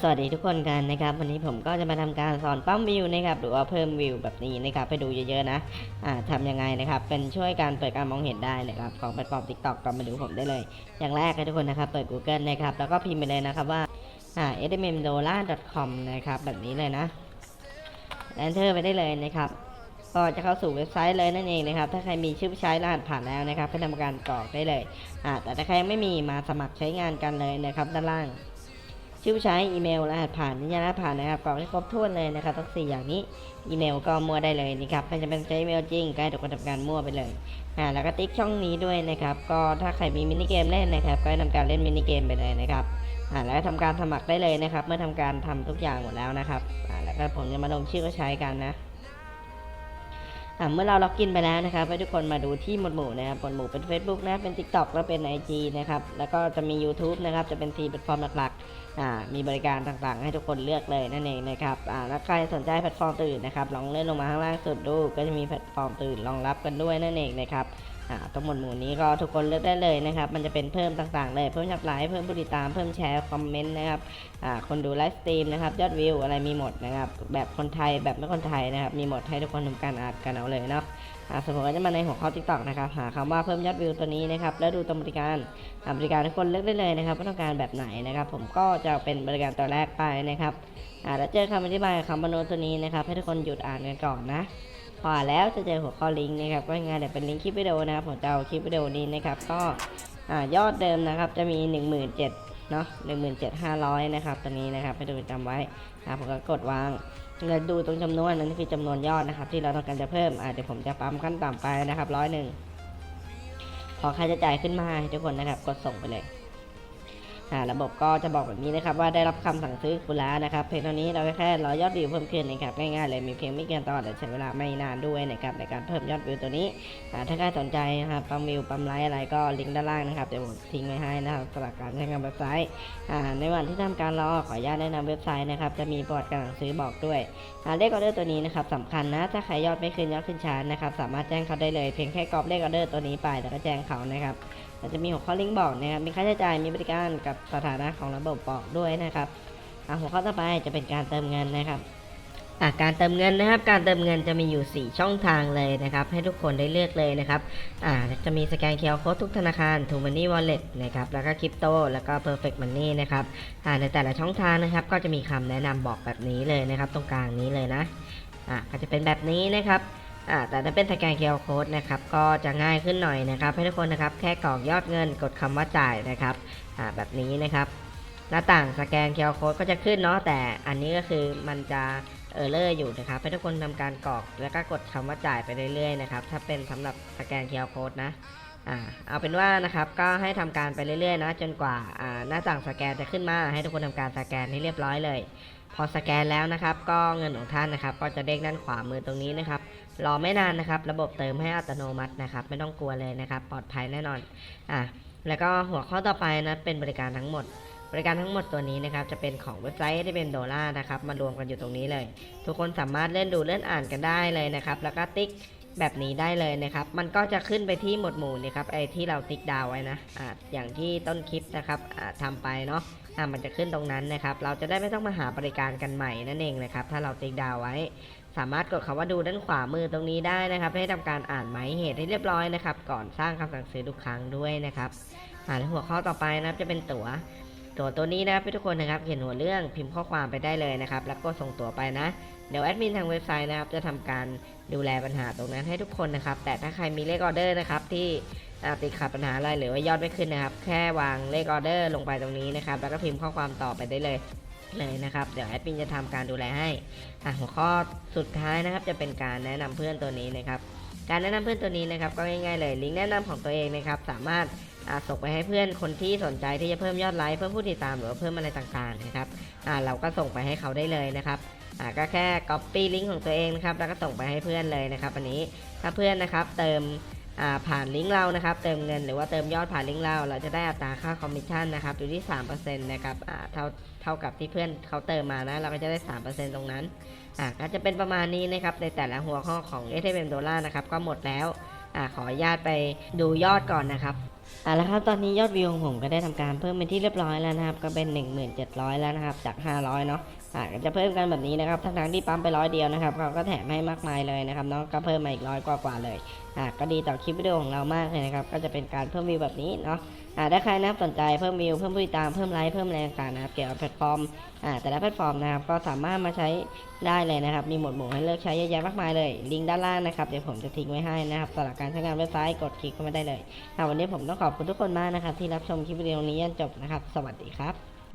สวัสดีทุกคนกันนะครับวันนี้ผมก็จะมาทำการสอนปั๊มวิวนะครับหรือว่าเพิ่มวิวแบบนี้นะครับไปดูเยอะๆนะอ่าทำยังไงนะครับเป็นช่วยการเปิดการมองเห็นได้นะครับของแพลตฟอร์ม TikTok ก็มาดูผมได้เลย อย่างแรกให้ทุกคนนะครับเปิด Google นะครับแล้วก็พิมพ์ไปเลยนะครับว่าอ่า smdola.com นะครับแบบนี้เลยนะ enter ไปได้เลยนะครับก็จะเข้าสู่เว็บไซต์เลยนั่นเองนะครับ ถ้าใครมีชื่อใช้รหัสผ่านแล้วนะครับให้ทำการกรอกได้เลยอ่าแต่ถ้าใครยังไม่มีมาสมัครใช้งานกันเลยนะครับด้านล่าง ชื่อผู้ใช้อีเมลรหัสผ่านนิยามรหัสผ่านนะครับกรอกให้ครบถ้วนเลยนะครับทั้งสี่อย่างนี้อีเมลก็มั่วได้เลยนะครับไม่จำเป็นใช้อีเมลจริงก็ให้ทุกคนทำการมั่วไปเลยอ่าแล้วก็ติ๊กช่องนี้ด้วยนะครับ ก็ถ้าใครมีมินิเกมเล่นนะครับ ก็ให้ทำการเล่นมินิเกมไปเลยนะครับอ่าแล้วก็ทำการสมัครได้เลยนะครับ เมื่อทำการทำทุกอย่างหมดแล้วนะครับอ่าแล้วก็ผมจะมาลงชื่อก็ใช้กันนะอะเมื่อเราล็อกอินไปแล้วนะครับให้ทุกคนมาดูที่หมวดหมู่นะครับหมวดหมู่เป็น Facebook นะเป็น TikTok แล้วเป็น IG นะครับแล้วก็จะมี YouTube นะครับจะเป็นทีแพลตฟอร์มหลักๆ มีบริการต่างๆ ให้ทุกคนเลือกเลยนั่นเองนะครับแล้วใครสนใจแพลตฟอร์มอื่นนะครับลองเลื่อนลงมาข้างล่างสุดดูก็จะมีแพลตฟอร์มอื่นรองรับกันด้วยนั่นเองนะครับทั้งหมดหมู่นี้ก็ทุกคนเลือกได้เลยนะครับ มันจะเป็นเพิ่มต่างๆเลย เพิ่มยอดไลค์ เพิ่มผู้ติดตาม เพิ่มแชร์ คอมเมนต์นะครับ คนดูไลฟ์สตรีมนะครับ ยอดวิวอะไรมีหมดนะครับ แบบคนไทย แบบไม่คนไทยนะครับ มีหมดให้ทุกคนทำการอ่านกันเอาเลยเนาะ่าสมมติว่าจะมาในหัวข้อ TikTok นะครับ หาคำว่าเพิ่มยอดวิวตัวนี้นะครับ แล้วดูตรงบริการอ่าบริการทุกคนเลือกได้เลยนะครับว่าต้องการแบบไหนนะครับ ผมก็จะเป็นบริการตัวแรกไปนะครับอ่าแล้วเจอคำอธิบายคำบรรณตัวนี้นะครับ ให้ทุกคนหยุดอ่านกันก่อนนะพออ่านแล้วจะเจอหัวข้อลิงก์นะครับก็งายๆเดี๋ยวเป็นลิงก์คลิปวิดีโอนะครับผมจะเอาคลิปวิดีโอนี้นะครับ ก็อ่ายอดเดิมนะครับจะมี 1 7 0 0 0 เนาะหนึ่งหมื่นเจ็ดห้าร้อยนะครับตัวนี้นะครับให้ดูจำไว้นะครับผมก็กดวางแล้วดูตรงจำนวนนั่นคือจำนวนยอดนะครับ ที่เราต้องการจะเพิ่มอ่าเดี๋ยวผมจะปั๊มขั้นต่ำไปนะครับร้อยหนึ่งพอค่าใช้จ่ายขึ้นมาทุกคนนะครับกดส่งไปเลย อ่าระบบก็จะบอกแบบนี้นะครับว่าได้รับคำสั่งซื้อคุณแล้วนะครับเพียงเท่านี้เราแค่รอยอดวิวเพิ่มขึ้นนะครับง่ายๆเลยมีเพียงไม่เกินตอนแต่ใช้เวลาไม่นานด้วยนะครับในการเพิ่มยอดวิวตัวนี้อ่าถ้าใครสนใจนะครับปั๊มวิวปั๊มไลค์อะไรก็ลิงก์ด้านล่างนะครับเดี๋ยวผมทิ้งไว้ให้นะครับสำหรับการใช้งานเว็บไซต์อ่าในวันที่ทำการรอขออนุญาตแนะนำเว็บไซต์นะครับจะมีประวัติการสั่งซื้อบอกด้วยอ่าเลขออเดอร์ตัวนี้นะครับสำคัญนะถ้าใครยอดไม่ขึ้นยอดขึ้นช้านะครับสามารถแจ้งเขาได้เลยเพียงแค่กรอบเลขออเดอร์ตัวนี้ไปแล้วก็แจ้งเขานะครับ แล้วจะมีหัวข้อลิงก์บอกนะครับ มีค่าใช้จ่าย มีบริการกับสถานะของระบบบอกด้วยนะครับหัวข้อต่อไปจะเป็นการเติมเงินนะครับการเติมเงินนะครับ การเติมเงินจะมีอยู่ 4 ช่องทางเลยนะครับ ให้ทุกคนได้เลือกเลยนะครับจะมีสแกนเคอร์โค้ดทุกธนาคาร t ู Money Wallet นะครับ แล้วก็คริปโต แล้วก็ Perfect Money นะครับในแต่ละช่องทางนะครับ ก็จะมีคำแนะนำบอกแบบนี้เลยนะครับ ตรงกลางนี้เลยนะก็จะเป็นแบบนี้นะครับ อ่าแต่ถ้าเป็นสแกนเคอร์โค้ดนะครับก็จะง่ายขึ้นหน่อยนะครับให้ทุกคนนะครับแค่กรอกยอดเงินกดคำว่าจ่ายนะครับอ่าแบบนี้นะครับ หน้าต่างสแกนเคอร์โค้ดก็จะขึ้นเนาะแต่อันนี้ก็คือมันจะเออร์เลอร์อยู่นะครับให้ทุกคนทำการกรอกแล้วก็กดคำว่าจ่ายไปเรื่อยๆนะครับถ้าเป็นสำหรับสแกนเคอร์โค้ดนะอ่าเอาเป็นว่านะครับก็ให้ทำการไปเรื่อยๆนะจนกว่าอ่าหน้าต่างสแกนจะขึ้นมาให้ทุกคนทำการสแกนให้เรียบร้อยเลย พอสแกนแล้วนะครับ ก็เงินของท่านนะครับ ก็จะเด้งด้านขวามือตรงนี้นะครับ รอไม่นานนะครับ ระบบเติมให้อัตโนมัตินะครับ ไม่ต้องกลัวเลยนะครับ ปลอดภัยแน่นอนอะแล้วก็หัวข้อต่อไปนะเป็นบริการทั้งหมด บริการทั้งหมดตัวนี้นะครับ จะเป็นของเว็บไซต์ที่เป็นดอลลาร์นะครับ มารวมกันอยู่ตรงนี้เลย ทุกคนสามารถเล่นดูเล่นอ่านกันได้เลยนะครับ แล้วก็ติ๊กแบบนี้ได้เลยนะครับ มันก็จะขึ้นไปที่หมวดหมู่นี่ครับไอ้ที่เราติ๊กดาวไว้นะอ่าอย่างที่ต้นคลิปนะครับอ่าทำไปเนาะ อ่ามันจะขึ้นตรงนั้นนะครับ เราจะได้ไม่ต้องมาหาบริการกันใหม่นั่นเองนะครับ ถ้าเราติ๊กดาวไว้ สามารถกดคำว่าดูด้านขวามือตรงนี้ได้นะครับ ให้ทำการอ่านหมายเหตุให้เรียบร้อยนะครับ ก่อนสร้างคำสั่งซื้อทุกครั้งด้วยนะครับอ่าแล้วหัวข้อต่อไปนะครับจะเป็นตั๋วตัวตัวนี้นะครับทุกคนนะครับเขียนหัวเรื่องพิมพ์ข้อความไปได้เลยนะครับ แล้วก็ส่งตั๋วไปนะ เดี๋ยวแอดมินทางเว็บไซต์นะครับจะทำการดูแลปัญหาตรงนั้นให้ทุกคนนะครับ แต่ถ้าใครมีเลขออเดอร์นะครับที่ ติดขัดปัญหาอะไรหรือว่ายอดไม่ขึ้นนะครับ แค่วางเลขออเดอร์ลงไปตรงนี้นะครับ แล้วก็พิมพ์ข้อความต่อไปได้เลยเลยนะครับ เดี๋ยวแอดมินจะทำการดูแลให้อะหัวข้อสุดท้ายนะครับ จะเป็นการแนะนำเพื่อนตัวนี้นะครับ การแนะนำเพื่อนตัวนี้นะครับ ก็ง่ายๆเลย ลิงก์แนะนำของตัวเองนะครับ สามารถอ่าส่งไปให้เพื่อนคนที่สนใจที่จะเพิ่มยอดไลค์เพิ่มผู้ติดตามหรือว่าเพิ่มอะไรต่างๆนะครับอ่าเราก็ส่งไปให้เขาได้เลยนะครับอ่าก็แค่ copy ลิงก์ของตัวเองนะครับ แล้วก็ส่งไปให้เพื่อนเลยนะครับ อันนี้ถ้าเพื่อนนะครับเติม ผ่านลิงก์เรานะครับเติมเงินหรือว่าเติมยอดผ่านลิงก์เรา เราจะได้อัตราค่าคอมมิชชั่นนะครับอยู่ที่3%นะครับเท่าเท่ากับที่เพื่อนเขาเติมมานะเราก็จะได้ 3%ตรงนั้นอ่าก็จะเป็นประมาณนี้นะครับในแต่ละหัวข้อของ s อ m ดอลลาร์นะครับก็หมดแล้วอ่าขออนุญาตไปดูยอดก่อนนะครับอะแล้วครับตอนนี้ยอดวิวของผมก็ได้ทำการเพิ่มเป็นที่เรียบร้อยแล้วนะครับก็เป็น 1700 แล้วนะครับจาก 500 เนาะ อะก็จะเพิ่มกันแบบนี้นะครับ ทั้งๆที่ปั๊มไปร้อยเดียวนะครับเขาก็แถมให้มากมายเลยนะครับเนาะก็เพิ่มมาอีกร้อยกว่าๆเลยอะก็ดีต่อคลิปวิดีโอของเรามากเลยนะครับ ก็จะเป็นการเพิ่มวิวแบบนี้เนาะอะถ้าใครนะครับสนใจเพิ่มวิวเพิ่มผู้ติดตามเพิ่มไลค์เพิ่มแรงต่างนะครับ เกี่ยวกับแพลตฟอร์มอ่าแต่ละแพลตฟอร์มนะครับ ก็สามารถมาใช้ได้เลยนะครับ มีหมวดหมู่ให้เลือกใช้เยอะแยะมากมายเลย ลิงก์ด้านล่างนะครับ เดี๋ยวผมจะทิ้งไว้ให้นะครับสำหรับการใช้งานเว็บไซต์กดคลิกเข้ามาได้เลยค่ะวันนี้ผมต้องขอบคุณทุกคนมากนะครับที่รับชมคลิปวิดีโอนี้จนจบนะครับ สวัสดีครับ